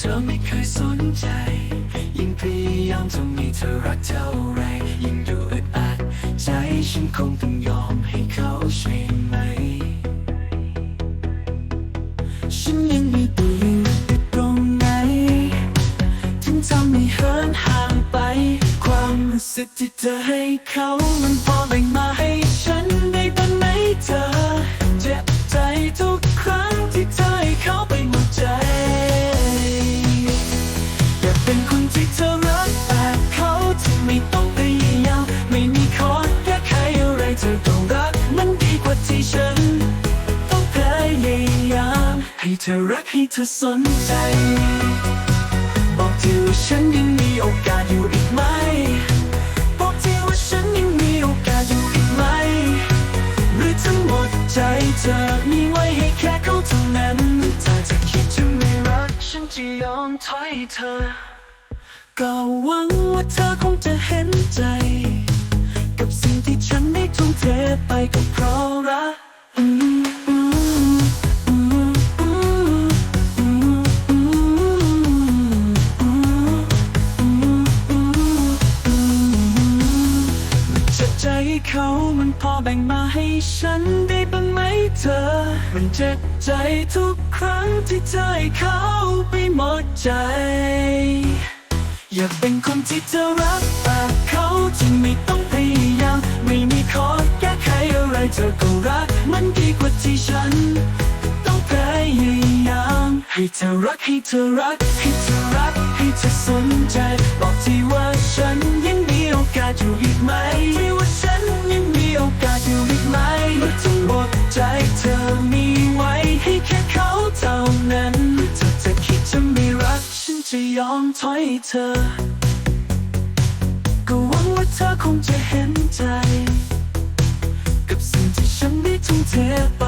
ธอไม่เคยสนใจ ยิ่งพยายามจะมีเธอรักเท่าไร ยิ่งดูอึดอัด ใจฉันคงต้องยอมให้เขาใช่ไหม ฉันยังมีตัวอยู่ตรงไหนถึงทำให้เหินห่างไป ความรู้สึกที่เธอให้เขามันพอแบ่งมา ธอรักให้เธอสนใจ บอกทีว่าฉันยังมีโอกาสอยู่อีกไหม บอกทีว่าฉันยังมีโอกาสอยู่อีกไหม หรือทั้งหมดใจเธอมีไว้ให้แค่เขาเท่านั้นถ้าจะคิดจะไม่รักฉันจะยอมถอยเธอ ก็หวังว่าเธอคงจะเห็นใจ กับสิ่งที่ฉันได้ทุ่มเทไปก็เพราะรัก เขามันพอแบ่งมาให้ฉันได้บ้างไหมเธอ มันเจ็บใจทุกครั้งที่เธอให้เขาไปหมดใจ อยากเป็นคนที่เธอรักแบบเขาที่ไม่ต้องพยายามไม่มีคอแก้ไขอะไรเธอก็รัก มันดีกว่าที่ฉัน ต้องพยายามให้เธอรักให้เธอรักให้เธอรักให้เธอสนใจ บอกที่ว่าฉันยังมี จะยอมถอยเธอ ก็หวังว่าเธอคงจะเห็นใจ กับสิ่งที่ฉันได้ทุ่มเทไป